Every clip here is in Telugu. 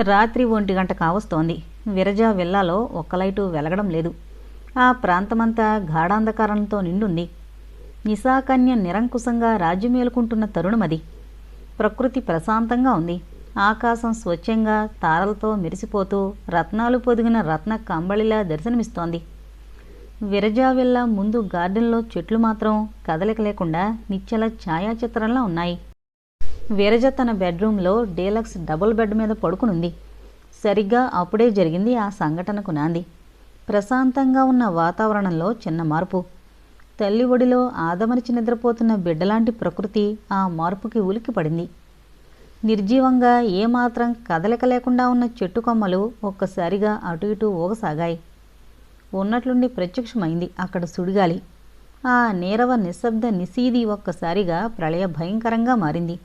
రాత్రి ఒంటి గంట కావస్తోంది. విరజా విల్లాలో ఒక్క లైటు వెలగడం లేదు. ఆ ప్రాంతమంతా గాఢాంధకారంతో నిండుంది. నిశాకన్య నిరంకుశంగా రాజ్యమేలుకుంటున్న తరుణమది. ప్రకృతి ప్రశాంతంగా ఉంది. ఆకాశం స్వచ్ఛంగా తారలతో మెరిసిపోతూ రత్నాలు పొదిగిన రత్న కంబళిలా దర్శనమిస్తోంది. విరజావిల్ల ముందు గార్డెన్లో చెట్లు మాత్రం కదలిక లేకుండా నిశ్చల ఛాయాచిత్రంలా ఉన్నాయి. విరజ తన బెడ్రూమ్లో డీలక్స్ డబుల్ బెడ్ మీద పడుకునుంది. సరిగ్గా అప్పుడే జరిగింది ఆ సంఘటనకు నాంది. ప్రశాంతంగా ఉన్న వాతావరణంలో చిన్న మార్పు. తల్లి ఒడిలో ఆదమరిచి నిద్రపోతున్న బిడ్డలాంటి ప్రకృతి ఆ మార్పుకి ఉలికి పడింది నిర్జీవంగా ఏమాత్రం కదలిక లేకుండా ఉన్న చెట్టు కొమ్మలు ఒక్కసారిగా అటు ఇటు ఊగసాగాయి. ఉన్నట్లుండి ప్రత్యక్షమైంది అక్కడ సుడిగాలి. ఆ నీరవ నిశ్శబ్ద నిశీది ఒక్కసారిగా ప్రళయ భయంకరంగా మారింది.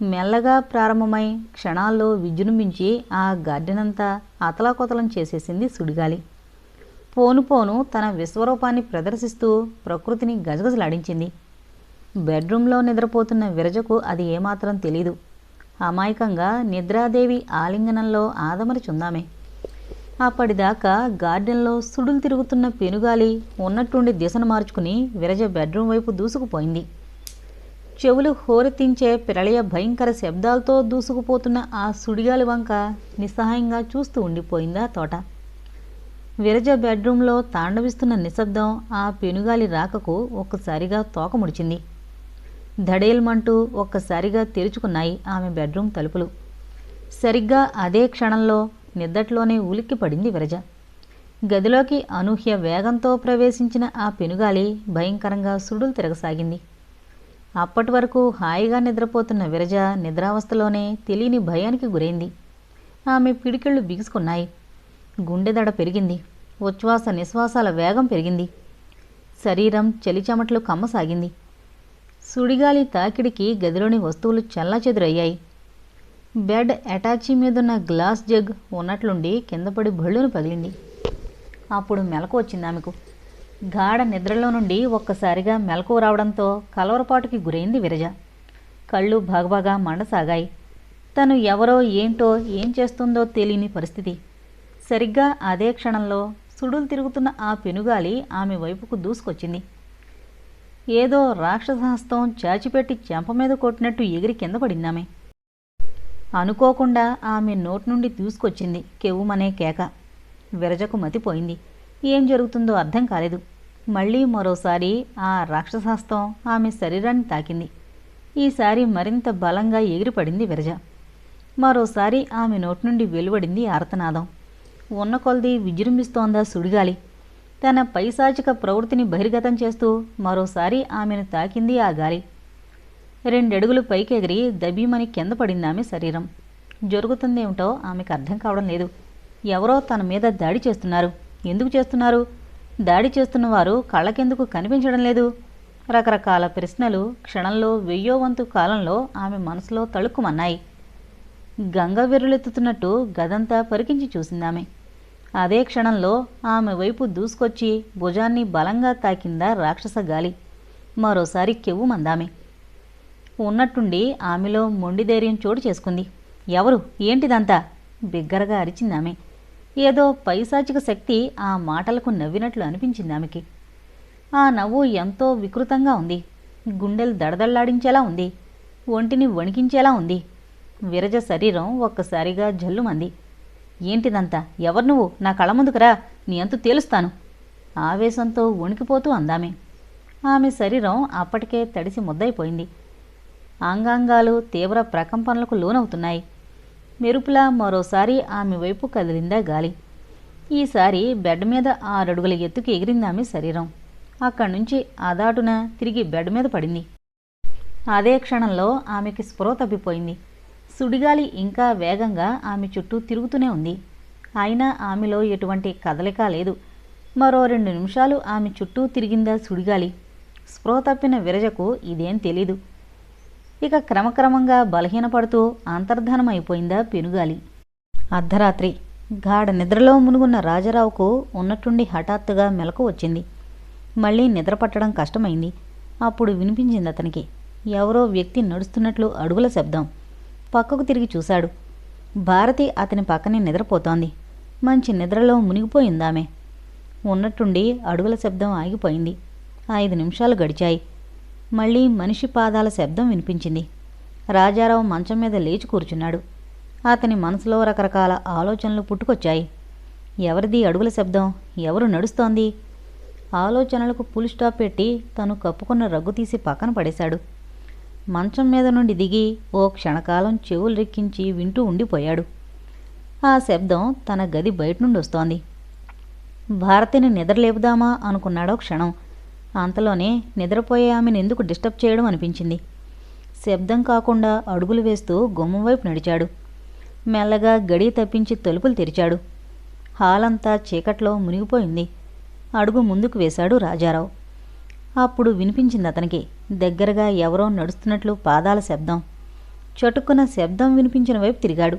మెల్లగా ప్రారంభమై క్షణాల్లో విజృంభించి ఆ గార్డెన్ అంతా అతలాకుతలం చేసేసింది సుడిగాలి. పోను పోను తన విశ్వరూపాన్ని ప్రదర్శిస్తూ ప్రకృతిని గజగజలాడించింది. బెడ్రూమ్లో నిద్రపోతున్న విరజకు అది ఏమాత్రం తెలీదు. అమాయకంగా నిద్రాదేవి ఆలింగనంలో ఆదమరిచుందామే అప్పటిదాకా గార్డెన్లో సుడులు తిరుగుతున్న పెనుగాలి ఉన్నట్టుండి దిశను మార్చుకుని విరజ బెడ్రూమ్ వైపు దూసుకుపోయింది. చెవులు హోరెత్తించే ప్రళయ భయంకర శబ్దాలతో దూసుకుపోతున్న ఆ సుడిగాలి వంక నిస్సహాయంగా చూస్తూ ఉండిపోయిందా తోట. విరజ బెడ్రూంలో తాండవిస్తున్న నిశ్శబ్దం ఆ పెనుగాలి రాకకు ఒక్కసారిగా తోక ముడిచింది. ధడేల్మంటూ ఒక్కసారిగా తెరుచుకున్నాయి ఆమె బెడ్రూమ్ తలుపులు. సరిగ్గా అదే క్షణంలో నిద్దట్లోనే ఉలిక్కి పడింది విరజ. గదిలోకి అనూహ్య వేగంతో ప్రవేశించిన ఆ పెనుగాలి భయంకరంగా సుడులు తిరగసాగింది. అప్పటి వరకు హాయిగా నిద్రపోతున్న విరజ నిద్రావస్థలోనే తెలియని భయానికి గురైంది. ఆమె పిడికిళ్ళు బిగుసుకున్నాయి. గుండెదడ పెరిగింది. ఉచ్ఛ్వాస నిశ్వాసాల వేగం పెరిగింది. శరీరం చలిచమట్లు కమ్మసాగింది. సుడిగాలి తాకిడికి గదిలోని వస్తువులు చల్లాచెదురయ్యాయి. బెడ్ అటాచీ మీదున్న గ్లాస్ జగ్ ఉన్నట్లుండి కిందపడి భళ్ళును పగిలింది. అప్పుడు మెలకు వచ్చింది ఆమెకు. గాఢ నిద్రలో నుండి ఒక్కసారిగా మెలకు రావడంతో కలవరపాటుకి గురైంది విరజ. కళ్ళు బాగబాగా మండసాగాయి. తను ఎవరో ఏంటో ఏం చేస్తుందో తెలియని పరిస్థితి. సరిగ్గా అదే క్షణంలో సుడులు తిరుగుతున్న ఆ పెనుగాలి ఆమె వైపుకు దూసుకొచ్చింది. ఏదో రాక్షసహస్తం చాచిపెట్టి చెంప మీద కొట్టినట్టు ఎగిరి కింద పడిందామె. అనుకోకుండా ఆమె నోటి నుండి దూసుకొచ్చింది కెవ్వుమనే కేక. విరజకు మతిపోయింది. ఏం జరుగుతుందో అర్థం కాలేదు. మళ్ళీ మరోసారి ఆ రాక్షసాస్తం ఆమె శరీరాన్ని తాకింది. ఈసారి మరింత బలంగా ఎగిరిపడింది విరజ. మరోసారి ఆమె నోటి నుండి వెలువడింది ఆర్తనాదం. ఉన్న కొలది విజృంభిస్తోందా సుడిగాలి. తన పైశాచిక ప్రవృత్తిని బహిర్గతం చేస్తూ మరోసారి ఆమెను తాకింది ఆ గాలి. రెండడుగులు పైకెగిరి దబీమని కింద పడింది ఆమె శరీరం. జరుగుతుందేమిటో ఆమెకు అర్థం కావడం లేదు. ఎవరో తన మీద దాడి చేస్తున్నారు. ఎందుకు చేస్తున్నారు? దాడి చేస్తున్న వారు కళ్ళకెందుకు కనిపించడం లేదు? రకరకాల ప్రశ్నలు క్షణంలో వెయ్యో వంతు కాలంలో ఆమె మనసులో తళుక్కుమన్నాయి గంగ విరులెత్తుతున్నట్టు గదంతా పరికించి చూసిందామె. అదే క్షణంలో ఆమె వైపు దూసుకొచ్చి భుజాన్ని బలంగా తాకిందా రాక్షస గాలి. మరోసారి కెవ్వు మందామె. ఉన్నట్టుండి ఆమెలో మొండి ధైర్యం చోటు చేసుకుంది. ఎవరు? ఏంటిదంతా? బిగ్గరగా అరిచిందామె. ఏదో పైశాచిక శక్తి ఆ మాటలకు నవ్వినట్లు అనిపించింది ఆమెకి. ఆ నవ్వు ఎంతో వికృతంగా ఉంది. గుండెలు దడదళ్ళాడించేలా ఉంది. ఒంటిని వణికించేలా ఉంది. విరజ శరీరం ఒక్కసారిగా జల్లుమంది. ఏంటిదంతా? ఎవరు నువ్వు? నా కళ ముందుకురా. నీ అంతు తేలుస్తాను. ఆవేశంతో వణికిపోతూ అందామే. ఆమె శరీరం అప్పటికే తడిసి ముద్దయిపోయింది. అంగాంగాలు తీవ్ర ప్రకంపనలకు లోనవుతున్నాయి. మెరుపులా మరోసారి ఆమె వైపు కదిలిందా గాలి. ఈసారి బెడ్ మీద ఆరడుగుల ఎత్తుకు ఎగిరింది ఆమె శరీరం. అక్కడి నుంచి అదాటున తిరిగి బెడ్ మీద పడింది. అదే క్షణంలో ఆమెకి స్పృహ తప్పిపోయింది. సుడిగాలి ఇంకా వేగంగా ఆమె చుట్టూ తిరుగుతూనే ఉంది. అయినా ఆమెలో ఎటువంటి కదలిక లేదు. మరో రెండు నిమిషాలు ఆమె చుట్టూ తిరిగిందా సుడిగాలి. స్పృహ తప్పిన విరజకు ఇదేం తెలీదు. ఇక క్రమక్రమంగా బలహీనపడుతూ అంతర్ధానమైపోయిందా పెనుగాలి. అర్ధరాత్రి. గాఢ నిద్రలో మునుగున్న రాజారావుకు ఉన్నట్టుండి హఠాత్తుగా మెలకు వచ్చింది. మళ్ళీ నిద్ర పట్టడం కష్టమైంది. అప్పుడు వినిపించింది అతనికి. ఎవరో వ్యక్తి నడుస్తున్నట్లు అడుగుల శబ్దం. పక్కకు తిరిగి చూశాడు. భారతి అతని పక్కనే నిద్రపోతోంది. మంచి నిద్రలో మునిగిపోయిందామె. ఉన్నట్టుండి అడుగుల శబ్దం ఆగిపోయింది. ఐదు నిమిషాలు గడిచాయి. మళ్ళీ మనిషి పాదాల శబ్దం వినిపించింది. రాజారావు మంచం మీద లేచి కూర్చున్నాడు. అతని మనసులో రకరకాల ఆలోచనలు పుట్టుకొచ్చాయి. ఎవరిది అడుగుల శబ్దం? ఎవరు నడుస్తోంది? ఆలోచనలకు ఫుల్ స్టాప్ పెట్టి తను కప్పుకున్న రగ్గు తీసి పక్కన పడేశాడు. మంచం మీద నుండి దిగి ఓ క్షణకాలం చెవులు రెక్కించి వింటూ ఉండిపోయాడు. ఆ శబ్దం తన గది బయట నుండి వస్తోంది. భారతిని నిద్రలేపుదామా అనుకున్నాడో క్షణం. అంతలోనే నిద్రపోయే ఆమెను ఎందుకు డిస్టర్బ్ చేయడం అనిపించింది. శబ్దం కాకుండా అడుగులు వేస్తూ గుమ్మం వైపు నడిచాడు. మెల్లగా గడి తప్పించి తలుపులు తెరిచాడు. హాలంతా చీకట్లో మునిగిపోయింది. అడుగు ముందుకు వేశాడు రాజారావు. అప్పుడు వినిపించింది అతనికి దగ్గరగా ఎవరో నడుస్తున్నట్లు పాదాల శబ్దం. చటుక్కున శబ్దం వినిపించిన వైపు తిరిగాడు.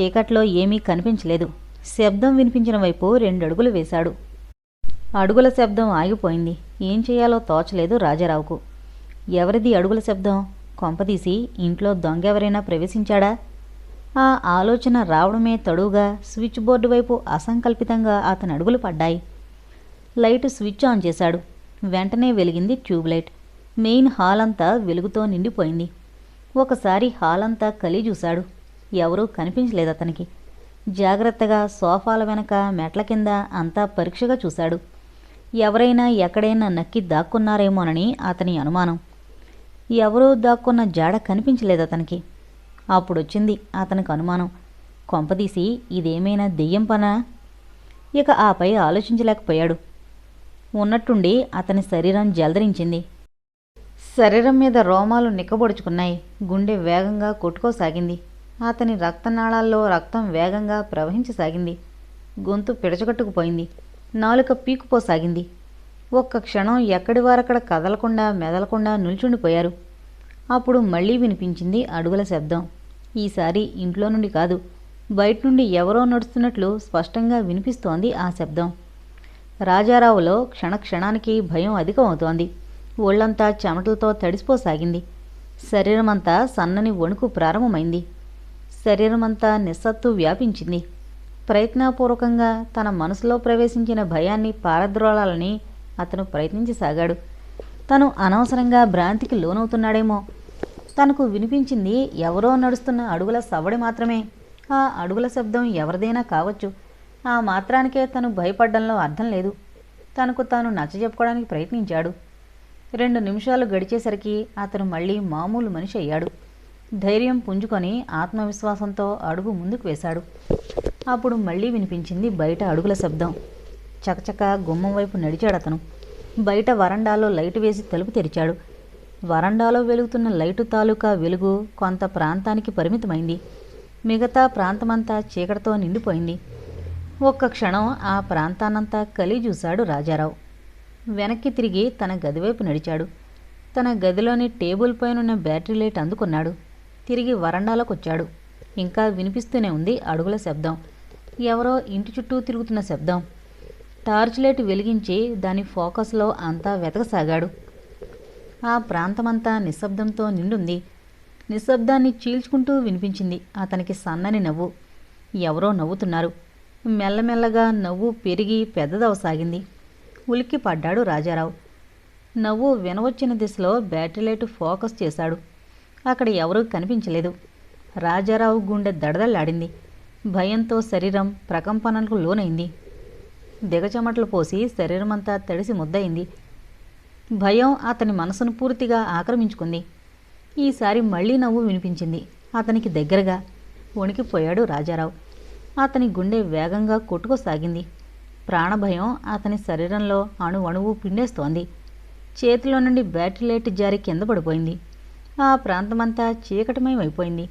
చీకట్లో ఏమీ కనిపించలేదు. శబ్దం వినిపించిన వైపు రెండు అడుగులు వేశాడు. అడుగుల శబ్దం ఆగిపోయింది. ఏం చేయాలో తోచలేదు రాజారావుకు. ఎవరిది అడుగుల శబ్దం? కొంపదీసి ఇంట్లో దొంగ ఎవరైనా ప్రవేశించాడా? ఆ ఆలోచన రావడమే తడువుగా స్విచ్ బోర్డు వైపు అసంకల్పితంగా అతని అడుగులు పడ్డాయి. లైట్ స్విచ్ ఆన్ చేశాడు. వెంటనే వెలిగింది ట్యూబ్లైట్. మెయిన్ హాల్ అంతా వెలుగుతో నిండిపోయింది. ఒకసారి హాల్ అంతా కలి చూశాడు. ఎవరూ కనిపించలేదు అతనికి. జాగ్రత్తగా సోఫాల వెనక మెట్ల కింద అంతా పరీక్షగా చూశాడు. ఎవరైనా ఎక్కడైనా నక్కి దాక్కున్నారేమోనని అతని అనుమానం. ఎవరో దాక్కున్న జాడ కనిపించలేదు అతనికి. అప్పుడొచ్చింది అతనికి అనుమానం. కొంపదీసి ఇదేమైనా దెయ్యం పనా? ఇక ఆపై ఆలోచించలేకపోయాడు. ఉన్నట్టుండి అతని శరీరం జలదరించింది. శరీరం మీద రోమాలు నిక్కబొడుచుకున్నాయి. గుండె వేగంగా కొట్టుకోసాగింది. అతని రక్తనాళాల్లో రక్తం వేగంగా ప్రవహించసాగింది. గొంతు పిడచగట్టుకుపోయింది. నాలుక పీకుపోసాగింది. ఒక్క క్షణం ఎక్కడి వారక్కడ కదలకుండా మెదలకుండా నిల్చుండిపోయారు. అప్పుడు మళ్ళీ వినిపించింది అడుగుల శబ్దం. ఈసారి ఇంట్లో నుండి కాదు బయట నుండి ఎవరో నడుస్తున్నట్లు స్పష్టంగా వినిపిస్తోంది ఆ శబ్దం. రాజారావులో క్షణక్షణానికి భయం అధికమవుతోంది. ఒళ్ళంతా చెమటలతో తడిసిపోసాగింది. శరీరమంతా సన్నని వణుకు ప్రారంభమైంది. శరీరమంతా నిస్సత్తు వ్యాపించింది. ప్రయత్నపూర్వకంగా తన మనసులో ప్రవేశించిన భయాన్ని పారద్రోలాలని అతను ప్రయత్నించసాగాడు. తను అనవసరంగా భ్రాంతికి లోనవుతున్నాడేమో. తనకు వినిపించింది ఎవరో నడుస్తున్న అడుగుల సవడి మాత్రమే. ఆ అడుగుల శబ్దం ఎవరిదైనా కావచ్చు. ఆ మాత్రానికే తను భయపడ్డంలో అర్థం లేదు. తనకు తాను నచ్చజెప్పుకోవడానికి ప్రయత్నించాడు. రెండు నిమిషాలు గడిచేసరికి అతను మళ్ళీ మామూలు మనిషి అయ్యాడు. ధైర్యం పుంజుకొని ఆత్మవిశ్వాసంతో అడుగు ముందుకు వేశాడు. అప్పుడు మళ్ళీ వినిపించింది బయట అడుగుల శబ్దం. చకచక గుమ్మం వైపు నడిచాడు అతను. బయట వరండాలో లైట్ వేసి తలుపు తెరిచాడు. వరండాలో వెలుగుతున్న లైటు తాలూకా వెలుగు కొంత ప్రాంతానికి పరిమితమైంది. మిగతా ప్రాంతమంతా చీకటితో నిండిపోయింది. ఒక్క క్షణం ఆ ప్రాంతానంతా కలి చూశాడు రాజారావు. వెనక్కి తిరిగి తన గదివైపు నడిచాడు. తన గదిలోని టేబుల్ పైనున్న బ్యాటరీ లైట్ అందుకున్నాడు. తిరిగి వరండాలోకి వచ్చాడు ఇంకా వినిపిస్తూనే ఉంది అడుగుల శబ్దం. ఎవరో ఇంటి చుట్టూ తిరుగుతున్న శబ్దం. టార్చ్ లైట్ వెలిగించి దాని ఫోకస్లో అంతా వెతకసాగాడు. ఆ ప్రాంతమంతా నిశ్శబ్దంతో నిండుంది. నిశ్శబ్దాన్ని చీల్చుకుంటూ వినిపించింది అతనికి సన్నని నవ్వు. ఎవరో నవ్వుతున్నారు. మెల్లమెల్లగా నవ్వు పెరిగి పెద్దదవసాగింది. ఉలిక్కి పడ్డాడు రాజారావు. నవ్వు వినవచ్చిన దిశలో బ్యాటరీ లైట్ ఫోకస్ చేశాడు. అక్కడ ఎవరూ కనిపించలేదు. రాజారావు గుండె దడదల్లాడింది. భయంతో శరీరం ప్రకంపనలకు లోనైంది. దిగచమటలు పోసి శరీరమంతా తడిసి ముద్దయింది. భయం అతని మనసును పూర్తిగా ఆక్రమించుకుంది. ఈసారి మళ్ళీ నవ్వు వినిపించింది. అతనికి దగ్గరగా వణికిపోయాడు రాజారావు. అతని గుండె వేగంగా కొట్టుకోసాగింది. ప్రాణభయం అతని శరీరంలో అణు అణువు పిండేస్తోంది. చేతిలో నుండి బ్యాటరీ లైట్ జారి కింద పడిపోయింది. ఆ ప్రాంతమంతా చీకటమయమైపోయింది.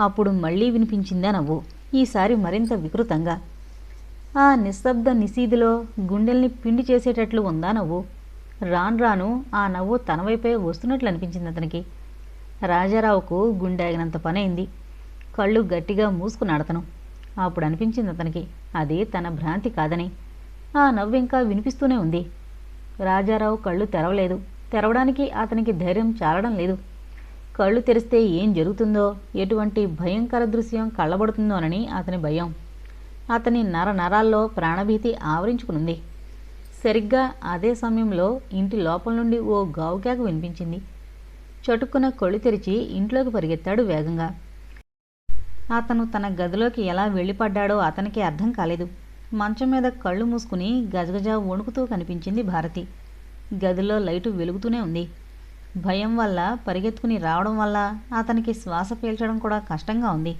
అప్పుడు మళ్ళీ వినిపించిందా నవ్వు. ఈసారి మరింత వికృతంగా. ఆ నిశ్శబ్ద నిశీదిలో గుండెల్ని పిండి చేసేటట్లు ఉందా నవ్వు? రాను రాను ఆ నవ్వు తన వైపే వస్తున్నట్లు అనిపించింది అతనికి. రాజారావుకు గుండెగినంత పనైంది. కళ్ళు గట్టిగా మూసుకున్నాడు అతను అప్పుడు అనిపించింది అతనికి అది తన భ్రాంతి కాదని. ఆ నవ్వు ఇంకా వినిపిస్తూనే ఉంది. రాజారావు కళ్ళు తెరవలేదు. తెరవడానికి అతనికి ధైర్యం చాలడం లేదు. కళ్ళు తెరిస్తే ఏం జరుగుతుందో ఎటువంటి భయంకర దృశ్యం కళ్ళబడుతుందోనని అతని భయం. అతని నర నరాల్లో ప్రాణభీతి ఆవరించుకునుంది. సరిగ్గా అదే సమయంలో ఇంటి లోపల నుండి ఓ గావుకేక వినిపించింది. చటుక్కున కళ్ళు తెరిచి ఇంట్లోకి పరిగెత్తాడు వేగంగా. అతను తన గదిలోకి ఎలా వెళ్ళిపడ్డాడో అతనికి అర్థం కాలేదు. మంచం మీద కళ్ళు మూసుకుని గజగజ వణుకుతూ కనిపించింది భారతి. గదిలో లైటు వెలుగుతూనే ఉంది. భయం వల్ల పరిగెత్తుకుని రావడం వల్ల అతనికి శ్వాస పీల్చడం కూడా కష్టంగా ఉంది.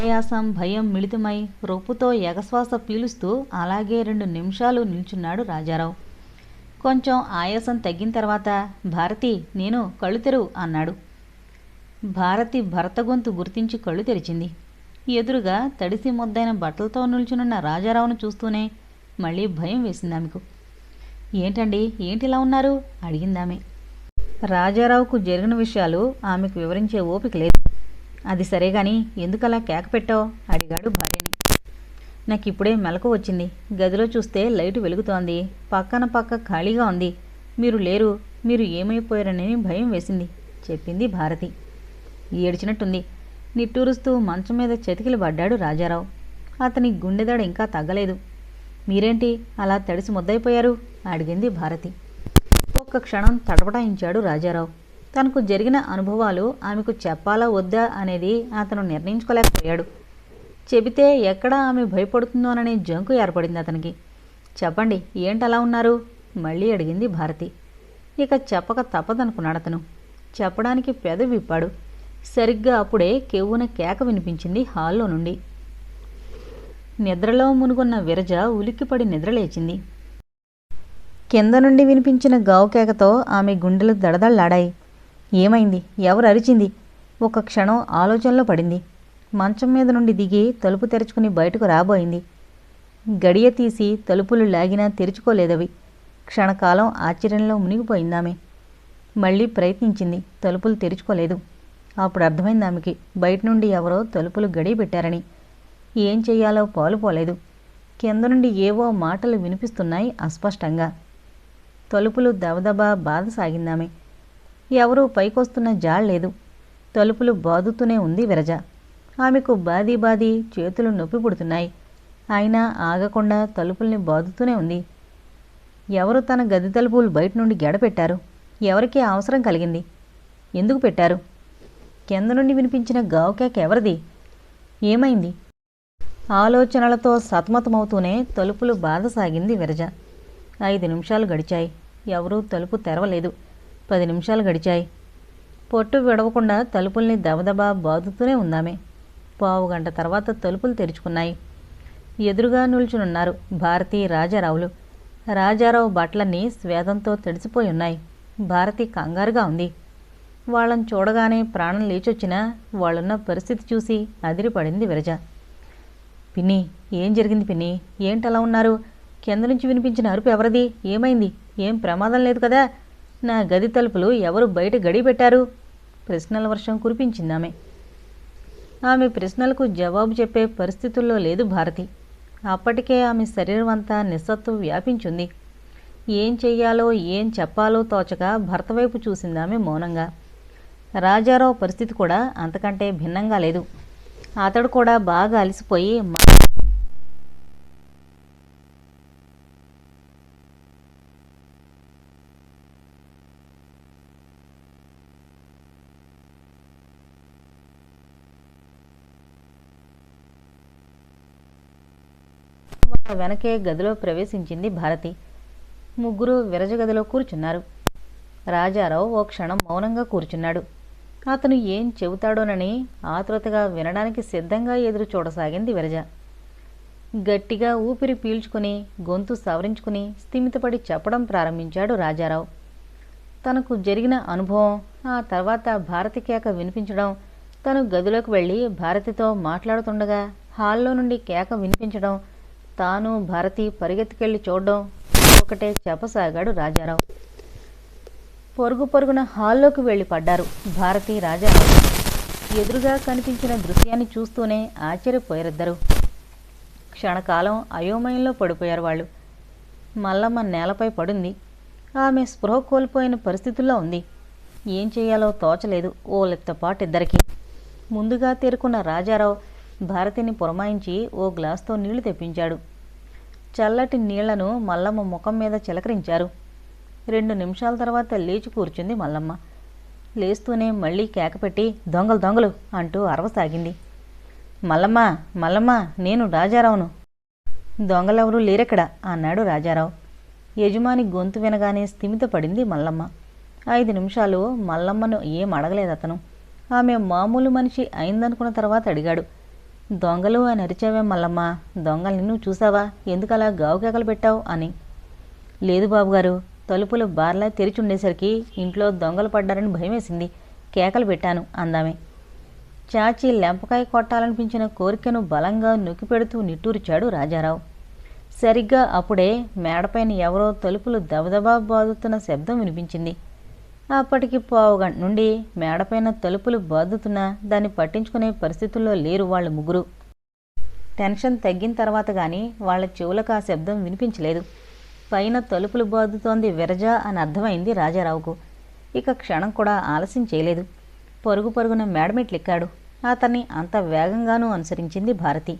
ఆయాసం భయం మిళితమై రొప్పుతో ఎగశ్వాస పీలుస్తూ అలాగే రెండు నిమిషాలు నిల్చున్నాడు రాజారావు. కొంచెం ఆయాసం తగ్గిన తర్వాత భారతి నేను కళ్ళు తెరువు అన్నాడు. భారతి భర్త గొంతు గుర్తించి కళ్ళు తెరిచింది. ఎదురుగా తడిసి ముద్దైన బట్టలతో నిల్చునున్న రాజారావును చూస్తూనే మళ్ళీ భయం వేసింది ఆమెకు. ఏంటండి? ఏంటిలా ఉన్నారు? అడిగిందామె రాజారావుకు జరిగిన విషయాలు ఆమెకు వివరించే ఓపిక లేదు. అది సరే గాని ఎందుకలా కేక పెట్టావు? అడిగాడు భార్యని. నాకు ఇప్పుడే మెలకు వచ్చింది. గదిలో చూస్తే లైటు వెలుగుతోంది. పక్కన పక్క ఖాళీగా ఉంది. మీరు లేరు. మీరు ఏమైపోయారని భయం వేసింది చెప్పింది భారతి. ఏడ్చినట్టుంది. నిట్టూరుస్తూ మంచం మీద చతికిలు పడ్డాడు రాజారావు. అతని గుండెదడ ఇంకా తగ్గలేదు. మీరేంటి అలా తడిసి ముద్దయిపోయారు? అడిగింది భారతి. ఒక్క క్షణం తడపటాయించాడు రాజారావు. తనకు జరిగిన అనుభవాలు ఆమెకు చెప్పాలా వద్దా అనేది అతను నిర్ణయించుకోలేకపోయాడు. చెబితే ఎక్కడ ఆమె భయపడుతుందోననే జంకు ఏర్పడింది అతనికి. చెప్పండి ఏంటలా ఉన్నారు? మళ్ళీ అడిగింది భారతి. ఇక చెప్పక తప్పదనుకున్నాడు అతను. చెప్పడానికి పెద విప్పాడు. సరిగ్గా అప్పుడే కెవ్వున కేక వినిపించింది హాల్లో నుండి. నిద్రలో మునుగున్న విరజ ఉలిక్కిపడి నిద్రలేచింది. కింద నుండి వినిపించిన గావు కేకతో ఆమె గుండెలు దడదళ్ళాడాయి. ఏమైంది? ఎవరు అరిచింది? ఒక క్షణం ఆలోచనలో పడింది. మంచం మీద నుండి దిగి తలుపు తెరుచుకుని బయటకు రాబోయింది. గడియ తీసి తలుపులు లాగినా తెరుచుకోలేదవి. క్షణకాలం ఆశ్చర్యంలో మునిగిపోయిందామె. మళ్ళీ ప్రయత్నించింది తలుపులు తెరుచుకోలేదు. అప్పుడు అర్థమైంది ఆమెకి. బయట నుండి ఎవరో తలుపులు గడియ పెట్టారని. ఏం చేయాలో పాలుపోలేదు కింద నుండి ఏవో మాటలు వినిపిస్తున్నాయి అస్పష్టంగా. తలుపులు దబదబా బాధ సాగిందామె ఎవరూ పైకొస్తున్న జాళ్ళేదు తలుపులు బాదుతూనే ఉంది విరజ. ఆమెకు బాది బాది చేతులు నొప్పి పుడుతున్నాయి. అయినా ఆగకుండా తలుపుల్ని బాదుతూనే ఉంది. ఎవరు తన గది తలుపులు బయట నుండి గెడపెట్టారు? ఎవరికి అవసరం కలిగింది? ఎందుకు పెట్టారు? కింద నుండి వినిపించిన గావుకేక ఎవరిది? ఏమైంది? ఆలోచనలతో సతమతమవుతూనే తలుపులు బాధ సాగింది విరజ. ఐదు నిమిషాలు గడిచాయి. ఎవరూ తలుపు తెరవలేదు. పది నిమిషాలు గడిచాయి. పొట్టు విడవకుండా తలుపుల్ని దబదబా బాదుతూనే ఉందామే. పావు గంట తర్వాత తలుపులు తెరుచుకున్నాయి. ఎదురుగా నిల్చునున్నారు భారతి రాజారావులు. రాజారావు బట్టలన్నీ స్వేదంతో తడిసిపోయి ఉన్నాయి. భారతి కంగారుగా ఉంది. వాళ్ళని చూడగానే ప్రాణం లేచొచ్చినా వాళ్ళున్న పరిస్థితి చూసి అదిరిపడింది విరజ. పిన్ని ఏం జరిగింది పిన్ని? ఏంటలా ఉన్నారు? కింద నుంచి వినిపించిన అరుపు ఎవరిది? ఏమైంది? ఏం ప్రమాదం లేదు కదా? నా గది తలుపులు ఎవరు బయట గడి పెట్టారు? ప్రశ్నల వర్షం కురిపించిందామె. ఆమె ప్రశ్నలకు జవాబు చెప్పే పరిస్థితుల్లో లేదు భారతి. అప్పటికే ఆమె శరీరం అంతా నిస్సత్వం వ్యాపించింది. ఏం చెయ్యాలో ఏం చెప్పాలో తోచక భర్త వైపు చూసిందామె మౌనంగా. రాజారావు పరిస్థితి కూడా అంతకంటే భిన్నంగా లేదు. అతడు కూడా బాగా అలసిపోయి వెనకే గదిలో ప్రవేశించింది భారతి. ముగ్గురు విరజ గదిలో కూర్చున్నారు. రాజారావు ఓ క్షణం మౌనంగా కూర్చున్నాడు. అతను ఏం చెబుతాడోనని ఆతృతగా వినడానికి సిద్ధంగా ఎదురు చూడసాగింది విరజ. గట్టిగా ఊపిరి పీల్చుకుని గొంతు సవరించుకుని స్థిమితపడి చెప్పడం ప్రారంభించాడు రాజారావు. తనకు జరిగిన అనుభవం ఆ తర్వాత భారతి కేక వినిపించడం తను గదిలోకి వెళ్ళి భారతితో మాట్లాడుతుండగా హాల్లో నుండి కేక వినిపించడం తాను భారతి పరిగెత్తుకెళ్ళి చూడడం ఒకటే చెప్పసాగాడు రాజారావు. పొరుగు పొరుగున హాల్లోకి వెళ్ళి పడ్డారు భారతి రాజారావు. ఎదురుగా కనిపించిన దృశ్యాన్ని చూస్తూనే ఆశ్చర్యపోయారిద్దరు. క్షణకాలం అయోమయంలో పడిపోయారు వాళ్ళు. మల్లమ్మ నేలపై పడుంది. ఆమె స్పృహ కోల్పోయిన పరిస్థితుల్లో ఉంది. ఏం చేయాలో తోచలేదు ఓ లెత్తపాటు ఇద్దరికి. ముందుగా తేరుకున్న రాజారావు భారతిని పురమాయించి ఓ గ్లాస్తో నీళ్ళు తెప్పించాడు. చల్లటి నీళ్ళను మల్లమ్మ ముఖం మీద చిలకరించారు. రెండు నిమిషాల తర్వాత లేచి కూర్చుంది మల్లమ్మ. లేస్తూనే మళ్ళీ కేకపెట్టి దొంగలు దొంగలు అంటూ అరవసాగింది మల్లమ్మ మల్లమ్మ నేను రాజారావును. దొంగలెవరూ లేరెక్కడ? అన్నాడు రాజారావు. యజమాని గొంతు వినగానే స్థిమితపడింది మల్లమ్మ. ఐదు నిమిషాలు మల్లమ్మను ఏం అడగలేదు అతను. ఆమె మామూలు మనిషి అయిందనుకున్న తర్వాత అడిగాడు. దొంగలు అని అరిచావే మల్లమ్మ. దొంగల్ని నువ్వు చూసావా? ఎందుకలా గావుకేకలు పెట్టావు? అని. లేదు బాబుగారు. తలుపులు బార్లా తెరిచుండేసరికి ఇంట్లో దొంగలు పడ్డారని భయమేసింది. కేకలు పెట్టాను అందామే. చాచి లెంపకాయ కొట్టాలనిపించిన కోరికను బలంగా నొక్కిపెడుతూ నిట్టూర్చాడు రాజారావు. సరిగ్గా అప్పుడే మేడపైన ఎవరో తలుపులు దబదబా బాదుతున్న శబ్దం వినిపించింది. అప్పటికి పావుగంట నుండి మేడపైన తలుపులు బాదుతున్నా దాన్ని పట్టించుకునే పరిస్థితుల్లో లేరు వాళ్ళ ముగ్గురు. టెన్షన్ తగ్గిన తర్వాత కానీ వాళ్ళ చెవులకు ఆ శబ్దం వినిపించలేదు. పైన తలుపులు బాదుతోంది విరజ అని అర్థమైంది రాజారావుకు. ఇక క్షణం కూడా ఆలస్యం చేయలేదు. పరుగు పరుగున మేడమెట్లెక్కాడు. అతన్ని అంత వేగంగానూ అనుసరించింది భారతి.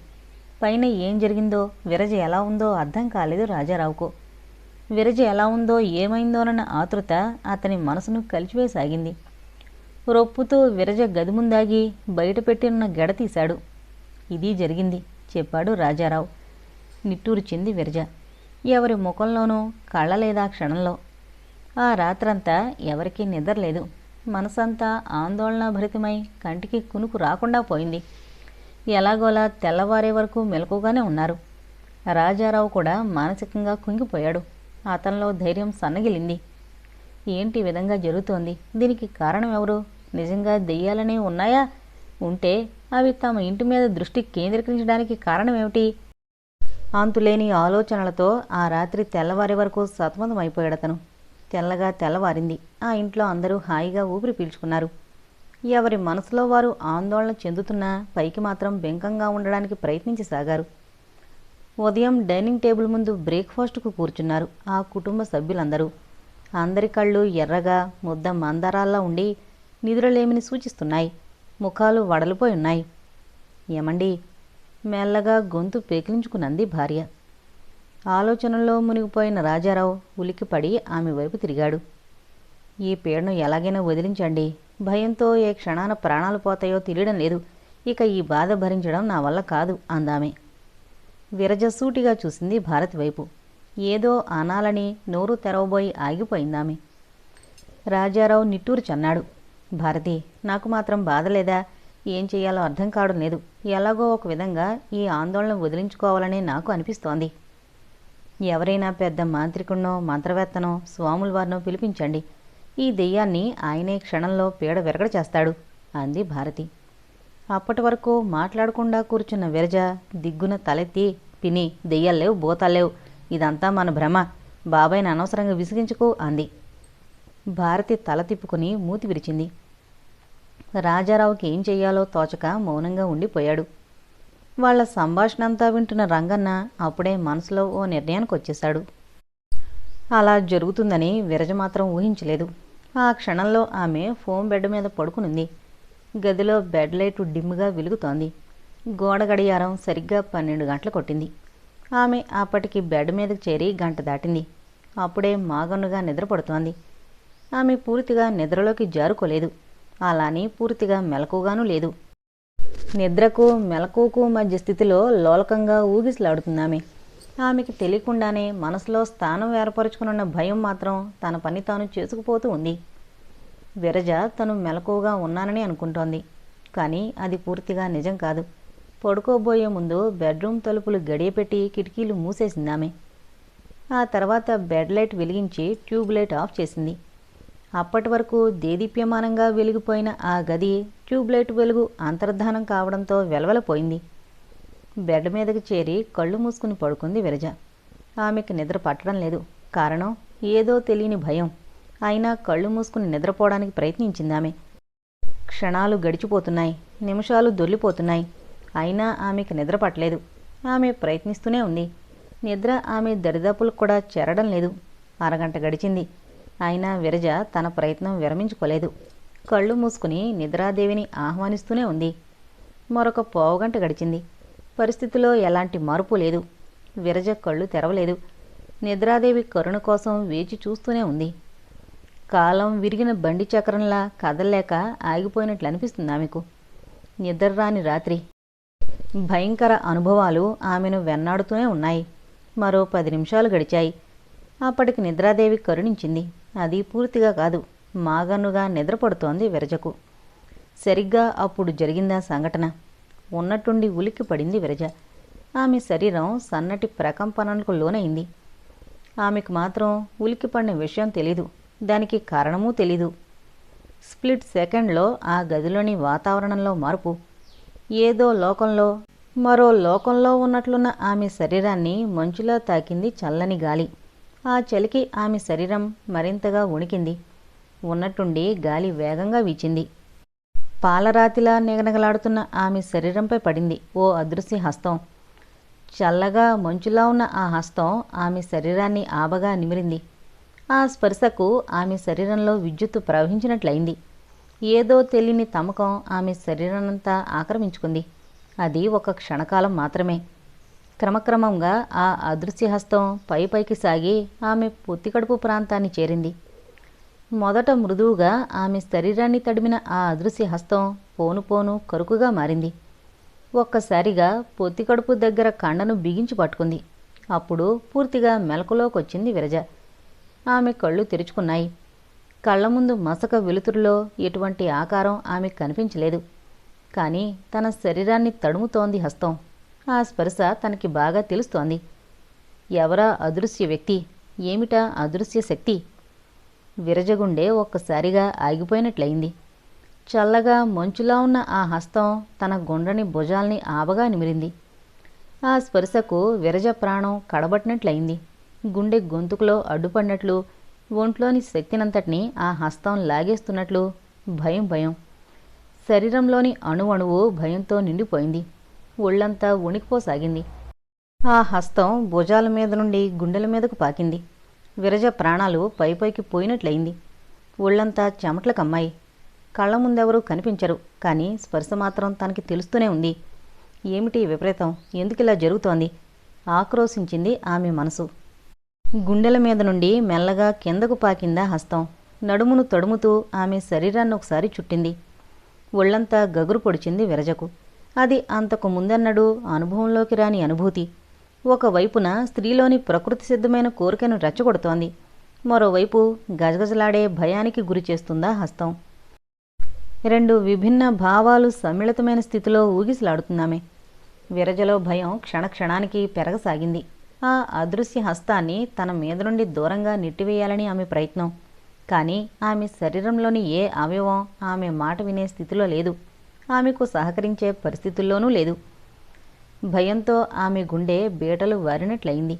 పైన ఏం జరిగిందో విరజ ఎలా ఉందో అర్థం కాలేదు రాజారావుకు. విరజ ఎలా ఉందో ఏమైందోనన్న ఆతృత అతని మనసును కలిచివేసాగింది రొప్పుతూ విరజ గది ముందాగి బయట పెట్టిన గెడ తీశాడు. ఇది జరిగింది చెప్పాడు రాజారావు. నిట్టూర్చింది విరజ. ఎవరి ముఖంలోనూ కళ్ళ లేదా క్షణంలో. ఆ రాత్రంతా ఎవరికీ నిద్రలేదు మనసంతా ఆందోళన భరితమై కంటికి కునుకు రాకుండా పోయింది. ఎలాగోలా తెల్లవారే వరకు మెలకుగానే ఉన్నారు. రాజారావు కూడా మానసికంగా కుంగిపోయాడు. అతనిలో ధైర్యం సన్నగిలింది. ఏంటి విధంగా జరుగుతోంది? దీనికి కారణం ఎవరు? నిజంగా దెయ్యాలనే ఉన్నాయా? ఉంటే అవి తమ ఇంటి మీద దృష్టి కేంద్రీకరించడానికి కారణం ఏమిటి అంతులేని ఆలోచనలతో ఆ రాత్రి తెల్లవారి వరకు సతమతమైపోయాడు అతను. తెల్లగా తెల్లవారింది. ఆ ఇంట్లో అందరూ హాయిగా ఊపిరి పీల్చుకున్నారు. ఎవరి మనసులో వారు ఆందోళన చెందుతున్నా పైకి మాత్రం బెంకంగా ఉండడానికి ప్రయత్నించసాగారు ఉదయం డైనింగ్ టేబుల్ ముందు బ్రేక్ఫాస్ట్కు కూర్చున్నారు ఆ కుటుంబ సభ్యులందరూ. అందరి కళ్ళు ఎర్రగా ముద్ద మందారాల్లా ఉండి నిద్రలేమిని సూచిస్తున్నాయి. ముఖాలు వడలిపోయి ఉన్నాయి. ఏమండి మెల్లగా గొంతు పేకిలించుకునంది భార్య. ఆలోచనల్లో మునిగిపోయిన రాజారావు ఉలిక్కిపడి ఆమె వైపు తిరిగాడు. ఈ పీడను ఎలాగైనా వదిలించండి. భయంతో ఏ క్షణాన ప్రాణాలు పోతాయో తెలియడం లేదు. ఇక ఈ బాధ భరించడం నా వల్ల కాదు అందామె. విరజసూటిగా చూసింది భారతి వైపు. ఏదో అనాలని నోరు తెరవబోయి ఆగిపోయిందామె. రాజారావు నిట్టూరు చన్నాడు. భారతి నాకు మాత్రం బాధ లేదా ఏం చేయాలో అర్థం కావడం లేదు. ఎలాగో ఒక విధంగా ఈ ఆందోళన వదిలించుకోవాలని నాకు అనిపిస్తోంది. ఎవరైనా పెద్ద మాంత్రికుణ్ణో మంత్రవేత్తనో స్వాముల వారినో పిలిపించండి. ఈ దెయ్యాన్ని ఆయనే క్షణంలో పీడ విరగడ చేస్తాడు అంది భారతి. అప్పటి వరకు మాట్లాడకుండా కూర్చున్న విరజ దిగ్గున తలెత్తి పిని దెయ్యాలేవు బోతాలేవు ఇదంతా మన భ్రమ. బాబాయ్ని అనవసరంగా విసిగించుకో అంది. భారతి తల తిప్పుకుని మూతి విరిచింది. రాజారావుకి ఏం చెయ్యాలో తోచక మౌనంగా ఉండిపోయాడు. వాళ్ళ సంభాషణంతా వింటున్న రంగన్న అప్పుడే మనసులో ఓ నిర్ణయానికి వచ్చేశాడు అలా జరుగుతుందని విరజ మాత్రం ఊహించలేదు. ఆ క్షణంలో ఆమె ఫోమ్ బెడ్ మీద పడుకునింది. గదిలో బెడ్ లైట్ డిమ్గా వెలుగుతోంది. గోడ గడియారం సరిగ్గా పన్నెండు గంటలు కొట్టింది. ఆమె అప్పటికి బెడ్ మీదకి చేరి గంట దాటింది. అప్పుడే మాగన్నుగా నిద్రపడుతోంది. ఆమె పూర్తిగా నిద్రలోకి జారుకోలేదు. అలాని పూర్తిగా మెలకుగానూ లేదు. నిద్రకు మెలకువకు మధ్య స్థితిలో లోలకంగా ఊగిసలాడుతుందామె ఆమెకి తెలియకుండానే మనసులో స్థానం ఏర్పరచుకునున్న భయం మాత్రం తన పని తాను చేసుకుపోతూ ఉంది. విరజ తను మెలకువగా ఉన్నానని అనుకుంటోంది. కానీ అది పూర్తిగా నిజం కాదు. పడుకోబోయే ముందు బెడ్రూమ్ తలుపులు గడియపెట్టి కిటికీలు మూసేసిందామె. ఆ తర్వాత బెడ్ లైట్ వెలిగించి ట్యూబ్ లైట్ ఆఫ్ చేసింది. అప్పటి వరకు దేదీప్యమానంగా వెలిగిపోయిన ఆ గది ట్యూబ్లైట్ వెలుగు అంతర్ధానం కావడంతో వెలవెలపోయింది. బెడ్ మీదకి చేరి కళ్ళు మూసుకుని పడుకుంది విరజ. ఆమెకు నిద్ర పట్టడం లేదు. కారణం? ఏదో తెలియని భయం. అయినా కళ్ళు మూసుకుని నిద్రపోవడానికి ప్రయత్నించింది ఆమె. క్షణాలు గడిచిపోతున్నాయి. నిమిషాలు దొల్లిపోతున్నాయి. అయినా ఆమెకు నిద్ర పట్టలేదు. ఆమె ప్రయత్నిస్తూనే ఉంది. నిద్ర ఆమె దరిదాపులకు కూడా చేరడం లేదు. అరగంట గడిచింది. అయినా విరజ తన ప్రయత్నం విరమించుకోలేదు. కళ్ళు మూసుకుని నిద్రాదేవిని ఆహ్వానిస్తూనే ఉంది. మరొక పావుగంట గడిచింది. పరిస్థితిలో ఎలాంటి మార్పు లేదు. విరజ కళ్ళు తెరవలేదు. నిద్రాదేవి కరుణ కోసం వేచి చూస్తూనే ఉంది. కాలం విరిగిన బండి చక్రంలా కదలలేక ఆగిపోయినట్లు అనిపిస్తుంది ఆమెకు. నిద్ర రాని రాత్రి. భయంకర అనుభవాలు ఆమెను వెన్నాడుతూనే ఉన్నాయి. మరో పది నిమిషాలు గడిచాయి. అప్పటికి నిద్రాదేవి కరుణించింది. అది పూర్తిగా కాదు. మాగనుగా నిద్రపడుతోంది విరజకు. సరిగ్గా అప్పుడు జరిగిందా సంఘటన? ఉన్నట్టుండి ఉలిక్కి పడింది విరజ. ఆమె శరీరం సన్నటి ప్రకంపనలకు లోనైంది. ఆమెకు మాత్రం ఉలిక్కి పడిన విషయం తెలీదు. దానికి కారణమూ తెలీదు. స్ప్లిట్ సెకండ్లో ఆ గదిలోని వాతావరణంలో మార్పు. ఏదో లోకంలో మరో లోకంలో ఉన్నట్లున్న ఆమె శరీరాన్ని మంచులా తాకింది చల్లని గాలి. ఆ చలికి ఆమె శరీరం మరింతగా ఉణికింది. ఉన్నట్టుండి గాలి వేగంగా వీచింది. పాలరాతిలా నిగనగలాడుతున్న ఆమె శరీరంపై పడింది ఓ అదృశ్య హస్తం. చల్లగా మంచులా ఉన్న ఆ హస్తం ఆమె శరీరాన్ని ఆబగా నిమిరింది. ఆ స్పర్శకు ఆమె శరీరంలో విద్యుత్తు ప్రవహించినట్లయింది. ఏదో తెలియని తమకం ఆమె శరీరానంతా ఆక్రమించుకుంది. అది ఒక క్షణకాలం మాత్రమే. క్రమక్రమంగా ఆ అదృశ్య హస్తం పై పైకి సాగి ఆమె పొత్తికడుపు ప్రాంతాన్ని చేరింది. మొదట మృదువుగా ఆమె శరీరాన్ని తడిమిన ఆ అదృశ్య హస్తం పోను పోను కరుకుగా మారింది. ఒక్కసారిగా పొత్తికడుపు దగ్గర కండను బిగించి పట్టుకుంది. అప్పుడు పూర్తిగా మెలకులోకొచ్చింది విరజ. ఆమె కళ్ళు తెరుచుకున్నాయి. కళ్ళ ముందు మసక వెలుతురులో ఎటువంటి ఆకారం ఆమె కనిపించలేదు. కానీ తన శరీరాన్ని తడుముతోంది హస్తం. ఆ స్పర్శ తనకి బాగా తెలుస్తోంది. ఎవరా అదృశ్య వ్యక్తి? ఏమిటా అదృశ్య శక్తి? విరజగుండె ఒక్కసారిగా ఆగిపోయినట్లయింది. చల్లగా మంచులా ఉన్న ఆ హస్తం తన గుండ్రని భుజాల్ని ఆబగా నిమిరింది. ఆ స్పర్శకు విరజ ప్రాణం కడబట్టినట్లయింది. గుండె గొంతుకులో అడ్డుపడినట్లు ఒంట్లోని శక్తినంతటిని ఆ హస్తం లాగేస్తున్నట్లు భయం భయం. శరీరంలోని అణువణువు భయంతో నిండిపోయింది. ఒళ్ళంతా వణికిపోసాగింది. ఆ హస్తం భుజాల మీద నుండి గుండెల మీదకు పాకింది. విరజ ప్రాణాలు పైపైకి పోయినట్లయింది. ఒళ్ళంతా చెమట్ల కమ్మాయి కళ్ళ ముందెవరూ కనిపించరు కానీ స్పర్శ మాత్రం తనకి తెలుస్తూనే ఉంది. ఏమిటి విపరీతం? ఎందుకిలా జరుగుతోంది? ఆక్రోశించింది ఆమె మనసు. గుండెల మీద నుండి మెల్లగా కిందకు పాకిందా హస్తం. నడుమును తడుముతూ ఆమె శరీరాన్ని ఒకసారి చుట్టింది. ఒళ్ళంతా గగురు పొడిచింది విరజకు. అది అంతకు ముందన్నడు అనుభవంలోకి రాని అనుభూతి. ఒకవైపున స్త్రీలోని ప్రకృతి సిద్ధమైన కోరికను రెచ్చగొడుతోంది. మరోవైపు గజగజలాడే భయానికి గురి చేస్తుందా హస్తం. రెండు విభిన్న భావాలు సమ్మిళితమైన స్థితిలో ఊగిసలాడుతున్నామే. విరజలో భయం క్షణక్షణానికి పెరగసాగింది. ఆ అదృశ్య హస్తాన్ని తన మీద నుండి దూరంగా నెట్టివేయాలని ఆమె ప్రయత్నం. కానీ ఆమె శరీరంలోని ఏ అవయవం ఆమె మాట వినే స్థితిలో లేదు. ఆమెకు సహకరించే పరిస్థితుల్లోనూ లేదు. భయంతో ఆమె గుండె బీటలు వారినట్లయింది.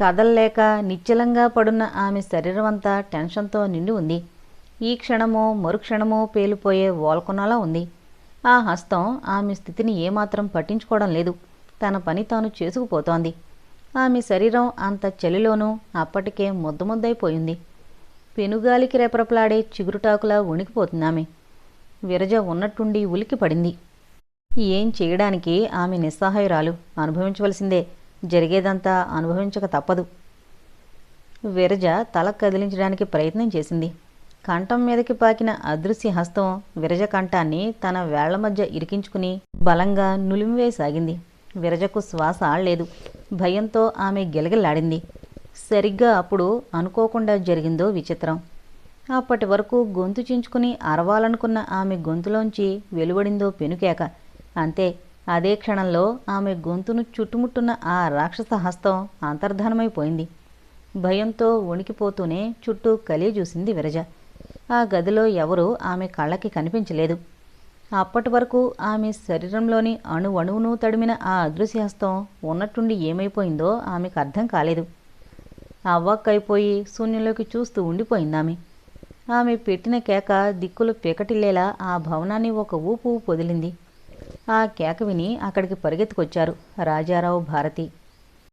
కదల్లేక నిశ్చలంగా పడున్న ఆమె శరీరమంతా టెన్షన్తో నిండి ఉంది. ఈ క్షణమో మరుక్షణమో పేలిపోయే వాల్కొనలా ఉంది. ఆ హస్తం ఆమె స్థితిని ఏమాత్రం పట్టించుకోవడం లేదు. తన పని తాను చేసుకుపోతోంది. ఆమె శరీరం అంత చలిలోనూ అప్పటికే ముద్దముద్దైపోయింది పెనుగాలికి రెపరెపలాడే చిగురుటాకులా వణికిపోతుంది ఆమె. విరజ ఉన్నట్టుండి ఉలికి పడింది ఏం చేయడానికి ఆమె నిస్సహాయురాలు. అనుభవించవలసిందే. జరిగేదంతా అనుభవించక తప్పదు. విరజ తల కదిలించడానికి ప్రయత్నం చేసింది. కంఠం మీదకి పాకిన అదృశ్య హస్తం విరజ కంఠాన్ని తన వేళ్ళ మధ్య ఇరికించుకుని బలంగా నులిమివేసాగింది విరజకు శ్వాస ఆడలేదు. భయంతో ఆమె గిలగిల్లాడింది. సరిగ్గా అప్పుడు అనుకోకుండా జరిగిందో విచిత్రం. అప్పటి వరకు గొంతు చించుకుని అరవాలనుకున్న ఆమె గొంతులోంచి వెలువడిందో పెనుకేక. అంతే అదే క్షణంలో ఆమె గొంతును చుట్టుముట్టున్న ఆ రాక్షస హస్తం అంతర్ధానమైపోయింది. భయంతో వణికిపోతూనే చుట్టూ కలియ చూసింది విరజ. ఆ గదిలో ఎవరూ ఆమె కళ్ళకి కనిపించలేదు. అప్పటి వరకు ఆమె శరీరంలోని అణువణువును తడిమిన ఆ అదృశ్య హస్తం ఉన్నట్టుండి ఏమైపోయిందో ఆమెకు అర్థం కాలేదు. అవ్వక్కైపోయి శూన్యంలోకి చూస్తూ ఉండిపోయిందామె. ఆమె పెట్టిన కేక దిక్కులు పీకటిల్లేలా ఆ భవనాన్ని ఒక ఊపు పొదిలింది. ఆ కేక విని అక్కడికి పరిగెత్తుకొచ్చారు రాజారావు భారతి.